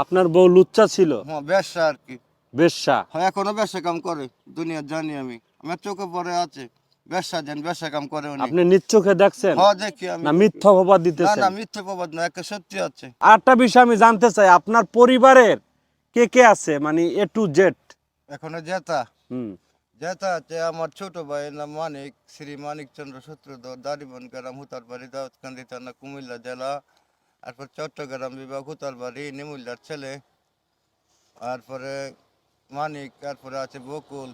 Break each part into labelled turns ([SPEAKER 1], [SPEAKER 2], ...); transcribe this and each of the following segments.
[SPEAKER 1] আপনার বউ লুচ্চা ছিল?
[SPEAKER 2] হ্যাঁ ব্যবসা আর কি।
[SPEAKER 1] বেশ্যা
[SPEAKER 2] হ্যাঁ এখনও ব্যবসা কাম করে। দুনিয়া জানি আমি। আমার চোখে পড়ে আছে। ব্যবসা দেন ব্যবসা কাম করে উনি।
[SPEAKER 1] আপনি নিজ চোখে দেখছেন?
[SPEAKER 2] হ্যাঁ দেখি আমি।
[SPEAKER 1] না মিথ্যা অপবাদ দিতেছেন?
[SPEAKER 2] না মিথ্যে প্রবাদ না একটা সত্যি আছে।
[SPEAKER 1] আরেকটা বিষয় আমি জানতে চাই আপনার পরিবারের কে কে আছে? মানে এ টু জেড
[SPEAKER 2] এখনও জেতা
[SPEAKER 1] হুম।
[SPEAKER 2] জেতা আছে আমার ছোট ভাই নাম মানিক শ্রী মানিক চন্দ্র সূত্রধর দারিবন গ্রাম হুতারবাড়ি দাউদকান্দি থানা কুমিল্লা জেলা। তারপর চট্টগ্রাম বিভাগ হুতারবাড়ি নিমুল্লার ছেলে তারপরে মানিক তারপরে আছে বকুল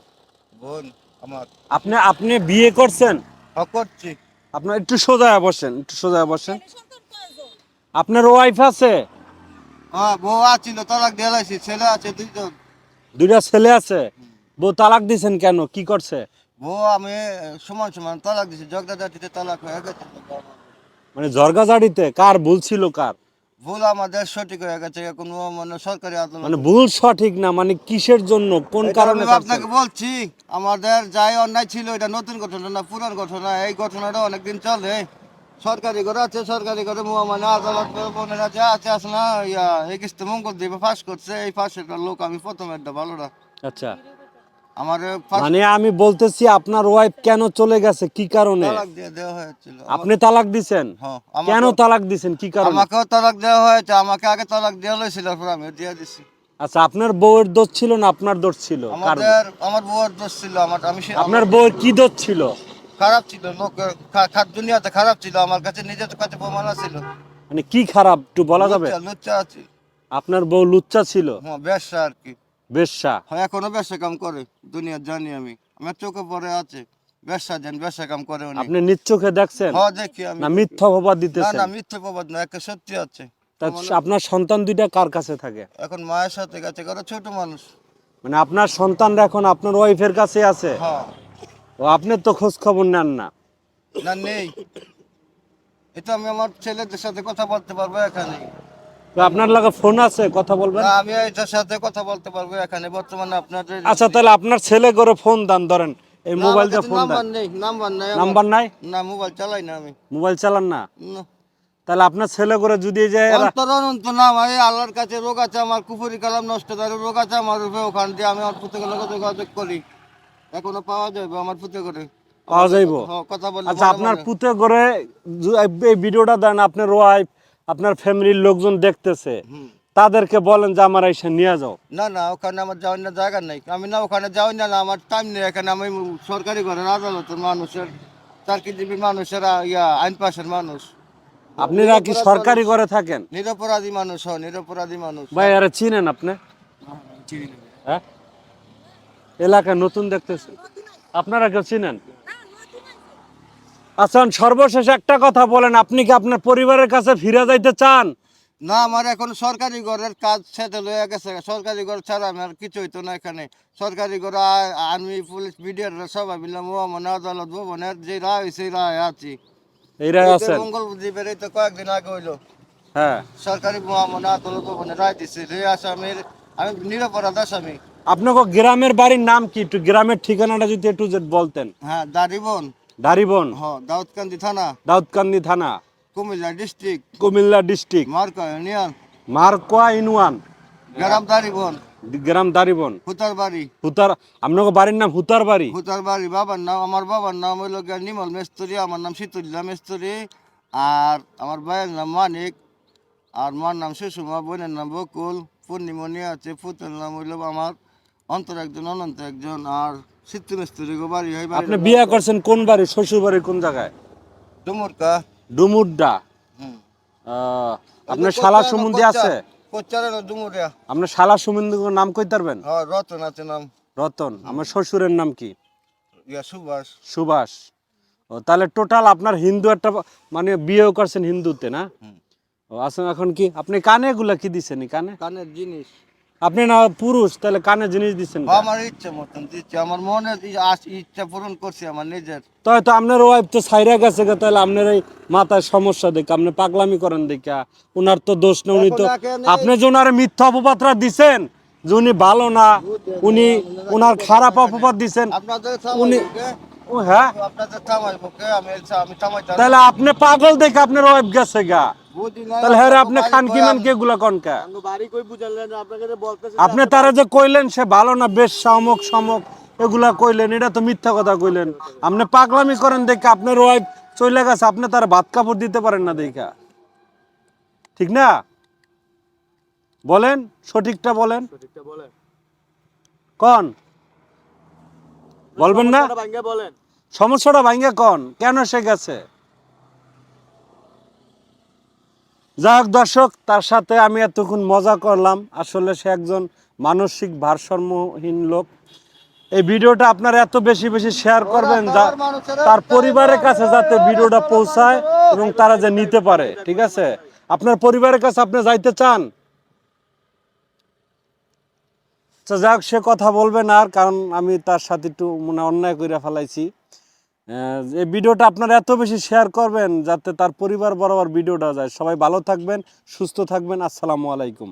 [SPEAKER 2] বোন আমার।
[SPEAKER 1] আপনি আপনি বিয়ে করছেন?
[SPEAKER 2] হ্যাঁ করছি।
[SPEAKER 1] আপনার একটু সোজা বসেন একটু সোজা বসেন। আপনার ওয়াইফ আছে?
[SPEAKER 2] হ্যাঁ বউ আছিল তালাক দিয়ে লাইছি ছেলে আছে দুইজন।
[SPEAKER 1] দুইটা ছেলে আছে? বউ তালাক দিছেন কেন? কি করছে?
[SPEAKER 2] বউ আমি সমান সমান তালাক দিছি জগদা তালাক হয়ে গেছে।
[SPEAKER 1] মানে জর্গাজাড়িতে কার ভুল ছিল কার?
[SPEAKER 2] ভুল আমাদের সঠিক হয়ে গেছে ও মানে সরকারি আদালত
[SPEAKER 1] মানে ভুল সঠিক না মানে কিসের জন্য? কোন কারণে
[SPEAKER 2] আপনাকে বলছি আমাদের যাই অন্যায় ছিল এটা নতুন ঘটনা না পুরান ঘটনা এই ঘটনাটা অনেকদিন চলে। সরকারি ঘরে আছে সরকারি ঘরে মানে আদালত বোনেরা যা আছে আছে না ইয়া এই কিস্তি মঙ্গল দিবে ফাঁস করছে এই ফাঁসের লোক আমি প্রথম একটা ভালোটা
[SPEAKER 1] আচ্ছা। মানে আমি বলতেছি আপনার ওয়াইফ কেন চলে গেছে? কি কারণে? আপনি তালাক দিছেন?
[SPEAKER 2] হ্যাঁ
[SPEAKER 1] কেন তালাক দিছেন? কি কারণে?
[SPEAKER 2] আমাকেও তালাক দেওয়া হয়েছে। আমাকে আগে তালাক দেওয়া হয়েছিল আমি দিয়ে দিছি।
[SPEAKER 1] আচ্ছা আপনার বউয়ের দোষ ছিল না আপনার দোষ ছিল?
[SPEAKER 2] আমাদের আমার বউয়ের দোষ ছিল আমার আমি
[SPEAKER 1] আপনার বউয়ের কি দোষ ছিল?
[SPEAKER 2] খারাপ ছিল লোক খাত দুনিয়াতে খারাপ ছিল আমার কাছে নিজের কাছে প্রমাণ ছিল।
[SPEAKER 1] মানে কি খারাপ একটু বলা যাবে?
[SPEAKER 2] লুচ্চা-
[SPEAKER 1] আপনার বউ লুচ্চা ছিল?
[SPEAKER 2] হ্যাঁ ব্যবসা আর কি।
[SPEAKER 1] বেশ্যা।
[SPEAKER 2] হ্যাঁ এখনও ব্যবসা কাম করে দুনিয়া জানি আমি। আমার চোখে পড়ে আছে। ব্যবসা দেন ব্যবসা কাম করে উনি।
[SPEAKER 1] আপনি নিজ চোখে দেখছেন?
[SPEAKER 2] হ্যাঁ দেখি আমি
[SPEAKER 1] না মিথ্যা অপবাদ দিতেছেন?
[SPEAKER 2] না মিথ্যে প্রবাদ না একটা সত্যি আছে।
[SPEAKER 1] তা আপনার সন্তান দুইটা কার কাছে থাকে?
[SPEAKER 2] এখন মায়ের সাথে গেছে কারও ছোট মানুষ।
[SPEAKER 1] মানে আপনার সন্তানরা এখন আপনার ওয়াইফের কাছে আছে?
[SPEAKER 2] হ্যাঁ।
[SPEAKER 1] ও আপনার তো খোঁজ খবর নেন না।
[SPEAKER 2] না নেই। এটা আমি আমার ছেলেদের সাথে কথা বলতে পারব এখানে।
[SPEAKER 1] তো আপনার লাগে ফোন আছে? কথা বলবেন?
[SPEAKER 2] আমি এটার সাথে কথা বলতে পারব এখানে। বর্তমানে আপনাদের
[SPEAKER 1] আচ্ছা তাহলে আপনার ছেলে করে ফোন দেন ধরেন। এই মোবাইল দিয়ে ফোন
[SPEAKER 2] নাম্বার
[SPEAKER 1] দেন।
[SPEAKER 2] নেই নাম্বার নেই আমার।
[SPEAKER 1] নাম্বার নাই?
[SPEAKER 2] না মোবাইল চালাই না আমি।
[SPEAKER 1] মোবাইল চালান না। তাহলে আপনার ছেলে করে যদি এই যে
[SPEAKER 2] অন্তর অনন্ত না আমার আল্লাহর কাছে রোগ আছে আমার কুপুরি কালাম নষ্ট করে রোগ আছে আমার রূপে ওখান দিয়ে আমি আমার পুতে লোক যোগাযোগ করি। এখনও পাওয়া যাবে আমার পুতে করে
[SPEAKER 1] পাওয়া যাইবো?
[SPEAKER 2] হ্যাঁ, কথা
[SPEAKER 1] আচ্ছা আপনার
[SPEAKER 2] মনে।
[SPEAKER 1] পুতে করে এই ভিডিওটা দেন আপনার ওয়াইফ আপনার ফ্যামিলির লোকজন দেখতেছে তাদেরকে বলেন যে আমার এসে নিয়ে যাও।
[SPEAKER 2] না না ওখানে আমার যাওয়ার না জায়গা নেই। আমি না ওখানে যাওয়াই না না, আমার টাইম নেই। এখানে আমি সরকারি ঘরের আদালতের মানুষের চাকরিজীবী মানুষেরা ইয়া আইন পাশের মানুষ।
[SPEAKER 1] আপনারা কি সরকারি ঘরে থাকেন?
[SPEAKER 2] নিরপরাধী মানুষ হয় নিরপরাধী মানুষ।
[SPEAKER 1] ভাই আরে চিনেন আপনি? হ্যাঁ? এলাকা নতুন দেখতেছে। আপনারা কেউ চিনেন? আচ্ছা সর্বশেষ একটা কথা বলেন আপনি কি আপনার পরিবারের কাছে ফিরে যাইতে চান?
[SPEAKER 2] না আমার এখন সরকারি ঘরের কাজ সেটেল হয়ে গেছে। সরকারি ঘর ছাড়া আমার কিছু হইতো না এখানে। সরকারি ঘর আর্মি পুলিশ বিডিআর সবাই মিললাম মহামান আদালত ভবনের যে রায় হয়েছে রায় আছি।
[SPEAKER 1] এইরাই আছেন?
[SPEAKER 2] মঙ্গল দ্বীপের এই তো কয়েকদিন আগে হইল।
[SPEAKER 1] হ্যাঁ।
[SPEAKER 2] সরকারি মহামান আদালত ভবনে রায় দিছে। রে আসামির আমি নিরপরাধ আসামি।
[SPEAKER 1] আপনাকে গ্রামের বাড়ির নাম কি? একটু গ্রামের ঠিকানাটা যদি একটু বলতেন।
[SPEAKER 2] হ্যাঁ দারিবন
[SPEAKER 1] দারিবন।
[SPEAKER 2] দাউদকান্দি থানা।
[SPEAKER 1] দাউদকান্দি থানা।
[SPEAKER 2] কুমিল্লা ডিস্ট্রিক্ট।
[SPEAKER 1] কুমিল্লা ডিস্ট্রিক্ট।
[SPEAKER 2] মার্কা ইউনিয়ন।
[SPEAKER 1] মারকোয়া ইনওয়ান
[SPEAKER 2] গ্রাম দারিবন।
[SPEAKER 1] গ্রাম দারিবন।
[SPEAKER 2] হুতারবাড়ি।
[SPEAKER 1] হুতার আপনাকে বাড়ির নাম হুতার বাড়ি
[SPEAKER 2] হুতারবাড়ি বাবার নাম আমার বাবার নাম হইল নিমল মেস্তরি আমার নাম শীতুল্লা মেস্তরি আর আমার ভাইয়ের নাম মানিক আর মার নাম সুষমা বোনের নাম বকুল পূর্ণিমণি আছে পুতের নাম হইল আমার অন্তর একজন অনন্ত একজন আর সিদ্ধু গো বাড়ি হয়
[SPEAKER 1] আপনি বিয়ে করছেন কোন বাড়ি? শ্বশুর বাড়ি কোন জায়গায়?
[SPEAKER 2] ডুমুরকা
[SPEAKER 1] ডুমুরডা।
[SPEAKER 2] হুম।
[SPEAKER 1] আহ, আপনার শালা সুমন্দি আছে?
[SPEAKER 2] ডুমুরিয়া
[SPEAKER 1] আপনার শালা সুমন্দি নাম কই পারবেন
[SPEAKER 2] হ্যাঁ রতন আছে নাম।
[SPEAKER 1] রতন। আমার শ্বশুরের নাম কি?
[SPEAKER 2] ইয়া সুভাষ।
[SPEAKER 1] সুভাষ। ও তাহলে টোটাল আপনার হিন্দু একটা মানে বিয়েও করছেন হিন্দুতে না?
[SPEAKER 2] হুম।
[SPEAKER 1] ও আসলে এখন কি? আপনি কানে গুলা কি দিচ্ছেন কানে?
[SPEAKER 2] কানের জিনিস।
[SPEAKER 1] আপনি না পুরুষ তাহলে কানে জিনিস দিচ্ছেন
[SPEAKER 2] আমার ইচ্ছা মতন দিচ্ছে আমার আশ- ইচ্ছা পূরণ করছি আমার নিজের।
[SPEAKER 1] তাই তো আপনার ওয়াইফ তো সাইরা গেছে তাহলে আপনার এই মাথায় সমস্যা দেখে আপনি পাগলামি করেন দেখা। ওনার তো দোষ না উনি তো। আপনি যে ওনার মিথ্যা অপবাদরা দিছেন যে উনি ভালো না উনি ওনার খারাপ অপবাদ দিছেন উনি- ও হ্যাঁ? তাহলে আপনি পাগল দেখে আপনার ওয়াইফ গেছে গা। তাহলে হ্যাঁ আপনি খান কিমান কে গুলা কনকা আপনি তারা যে কইলেন সে ভালো না বেশ সমক সমক এগুলা কইলেন এটা তো মিথ্যা কথা কইলেন। আপনি পাগলামি করেন দেখে আপনার ওয়াইফ চলে গেছে আপনি তার ভাত কাপড় দিতে পারেন না দেখা। ঠিক না? বলেন সঠিকটা বলেন।
[SPEAKER 3] বলেন।
[SPEAKER 1] কন? বলবেন না?
[SPEAKER 3] সমস্যাটা ভাঙ্গে
[SPEAKER 1] কন? কেন সে গেছে? যাই হোক দর্শক তার সাথে আমি এতক্ষণ মজা করলাম। আসলে সে একজন মানসিক ভারসাম্যহীন লোক। এই ভিডিওটা আপনারা এত বেশি বেশি শেয়ার করবেন যা তার পরিবারের কাছে যাতে ভিডিওটা পৌঁছায় এবং তারা যে নিতে পারে ঠিক আছে? আপনার পরিবারের কাছে আপনি যাইতে চান? তো যাক সে কথা বলবে না আর কারণ আমি তার সাথে একটু মানে অন্যায় করে ফেলাইছি। এই ভিডিওটা আপনারা এত বেশি শেয়ার করবেন যাতে তার পরিবার বরাবর ভিডিওটা যায়। সবাই ভালো থাকবেন, সুস্থ থাকবেন। আসসালামু আলাইকুম।